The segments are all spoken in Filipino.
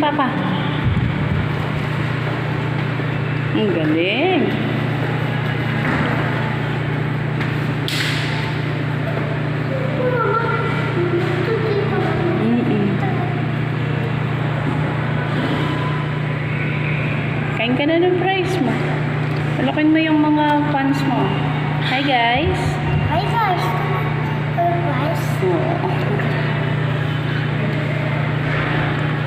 Papa. Ang galing. Mm-mm. Kain ka na ng prize mo. Palokin mo yung mga fans mo. Hi guys. Hi guys. Hello guys.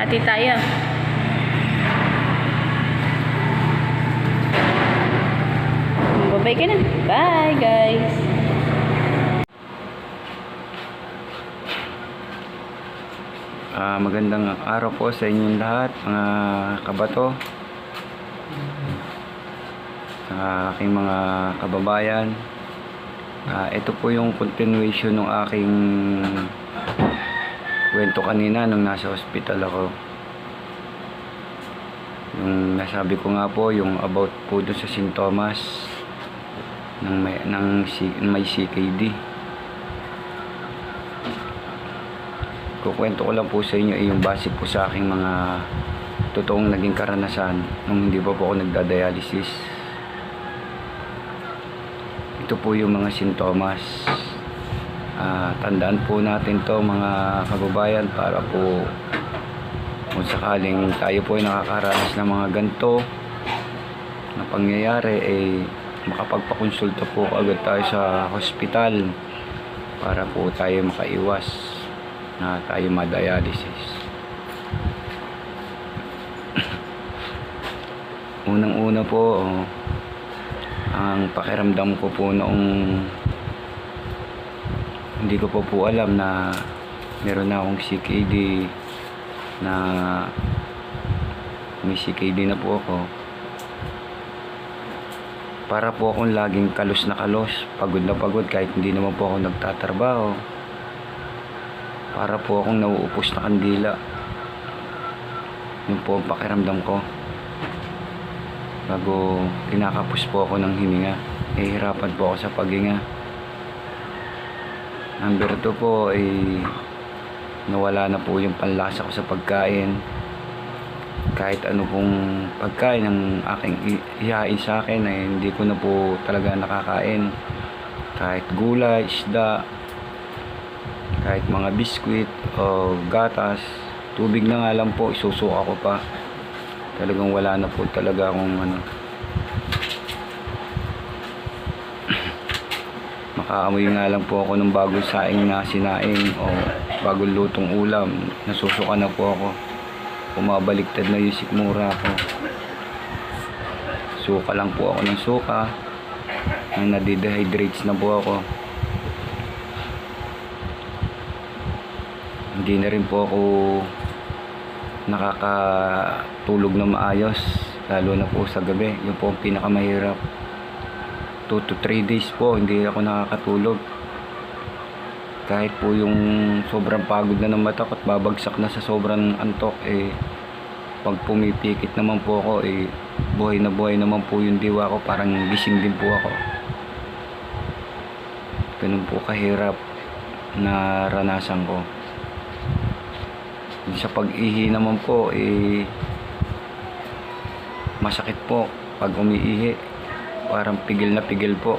Hati tayo. Babay ka na. Bye, guys. Ah, magandang araw po sa inyong lahat, mga kabato. Sa aking mga kababayan. Ah, ito po yung continuation ng aking kwento kanina nung nasa hospital ako. Yung nasabi ko nga po, yung about po dun sa sintomas ng may, ng, may CKD. Kukwento ko lang po sa inyo ay yung base po sa aking mga totoong naging karanasan nung hindi pa po ako nagda-dialysis. Ito po yung mga sintomas. Ah, tandaan po natin to mga kababayan para po kung sakaling tayo po ay nakakaranas ng mga ganito na pangyayari ay makapagpakonsulta po agad tayo sa hospital para po tayo makaiwas na tayo ma-dialysis. Unang-una po, oh, ang pakiramdam ko po noong hindi ko po po alam na meron na akong CKD na may CKD na po ako. Para po akong laging kalos na kalos pagod na pagod kahit hindi naman po ako nagtatrabaho. Para po akong nauupos na kandila. Yun po ang pakiramdam ko. Bago kinakapos po ako ng hininga nahihirapan po ako sa paghinga number 2 po ay nawala na po yung panlasa ko sa pagkain. Kahit ano pong pagkain ng aking ihain sa akin ay hindi ko na po talaga nakakain. Kahit gulay, isda kahit mga biskwit o gatas tubig na nga lang po isusuka ko pa. Talagang wala na po talaga akong ano makaamoy nga lang po ako ng bagong saing na sinaing o bagong lutong ulam. Nasusuka na po ako. Bumabaliktad na yung sikmura ko. Suka lang po ako ng suka na nadidehydrates na po ako. Hindi na rin po ako nakakatulog na maayos lalo na po sa gabi. Yun po ang pinakamahirap 2 to 3 days po hindi ako nakakatulog. Kahit po yung sobrang pagod na ng mata ko at babagsak na sa sobrang antok eh pag pumipikit naman po ako eh buhay na buhay naman po yung diwa ko. Parang gising din po ako. Ganun po kahirap na ranasan ko. Sa pag-ihi naman po eh masakit po pag umiihi parang pigil na pigil po.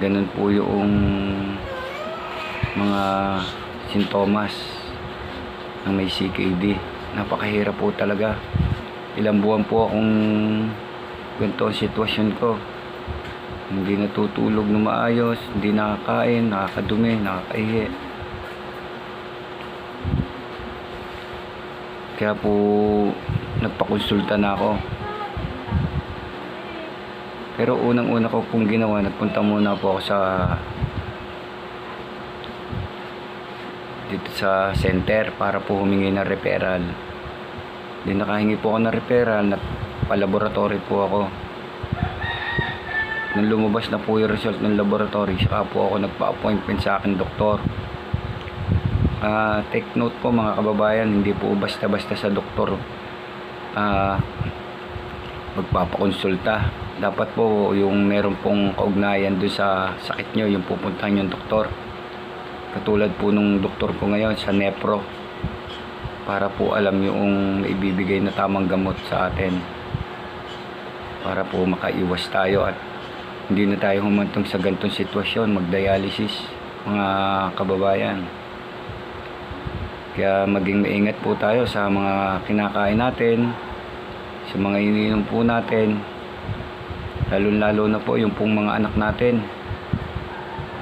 Ganun po yung mga sintomas ng may CKD napakahirap po talaga. Ilang buwan po akong ganito ang sitwasyon ko. Hindi natutulog na maayos hindi nakakain, nakakadumi, nakakaihi kaya po nagpakonsulta na ako pero unang-una ko pong ginawa, nagpunta muna po ako sa sa center para po humingi ng referral. Di nakahingi po ako ng referral, na pa-laboratory po ako. Nung lumabas na po yung result ng laboratory, saka po ako nagpa-appointment sa akin doktor. Ah, take note po mga kababayan, hindi po basta-basta sa doktor ah magpapakonsulta. Dapat po yung meron pong kaugnayan doon sa sakit nyo, yung pupuntahan yung doktor. Katulad po nung doktor ko ngayon sa Nepro para po alam yung ibibigay na tamang gamot sa atin para po makaiwas tayo at hindi na tayo humantong sa gantong sitwasyon mag-dialysis mga kababayan kaya maging maingat po tayo sa mga kinakain natin sa mga iniinom po natin. Lalo lalo na po yung pong mga anak natin.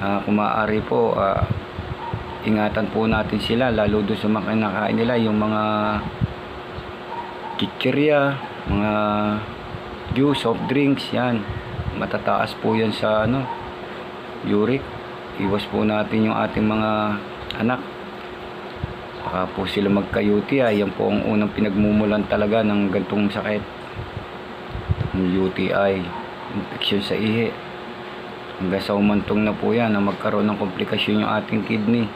Ah, kung maaari po ah, ingatan po natin sila lalo doon sa mga kinakain nila yung mga chichirya mga juice, soft drinks yan. Matataas po yan sa ano uric. Iwas po natin yung ating mga anak baka po sila magka-UTI yan po ang unang pinagmumulan talaga ng gantong sakit UTI infection sa ihi. Hanggang sa umantong na po yan na magkaroon ng komplikasyon yung ating kidney.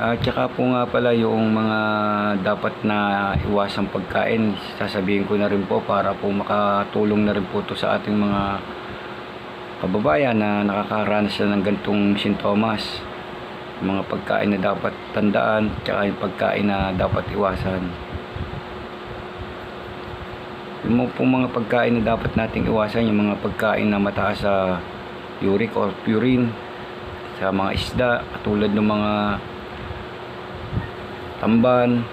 At saka po nga pala yung mga dapat na iwasang pagkain, sasabihin ko na rin po para po makatulong na rin po to sa ating mga kababayan na nakakaranas na ng gantong sintomas. Mga pagkain na dapat tandaan, tsaka yung pagkain na dapat iwasan. Yung mga mga pagkain na dapat nating iwasan, yung mga pagkain na mataas sa uric or purine, sa mga isda, katulad ng mga tamban,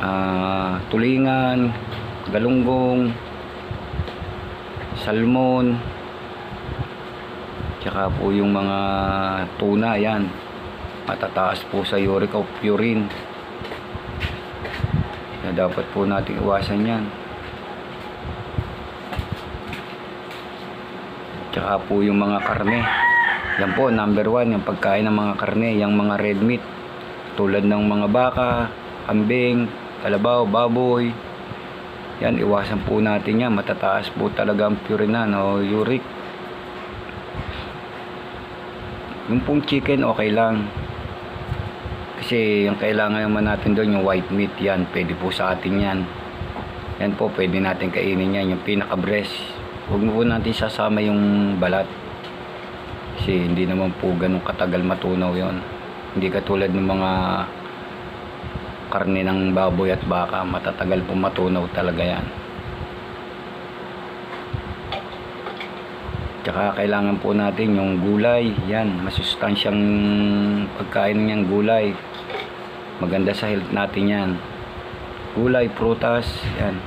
ah, tulingan, galunggong, salmon, tsaka po yung mga tuna, yan. Matataas po sa uric o purine. Kaya dapat po natin iwasan yan. Tsaka po yung mga karne. Yan po, number one, yung pagkain ng mga karne, yung mga red meat tulad ng mga baka, kambing, kalabaw, baboy. Yan, iwasan po natin yan. Matataas po talaga ang purinan o uric. Yung pong chicken, okay lang. Kasi yung kailangan naman natin doon, yung white meat yan. Pwede po sa atin yan. Yan po, pwede natin kainin yan. Yung pinaka-breast. Huwag mo po natin sasama yung balat. Kasi hindi naman po ganun katagal matunaw yon hindi katulad ng mga karne ng baboy at baka, matatagal po matunaw talaga yan. Tsaka kailangan po natin yung gulay, yan, masustansyang pagkain niyang gulay. Maganda sa health natin yan. Gulay, prutas, yan.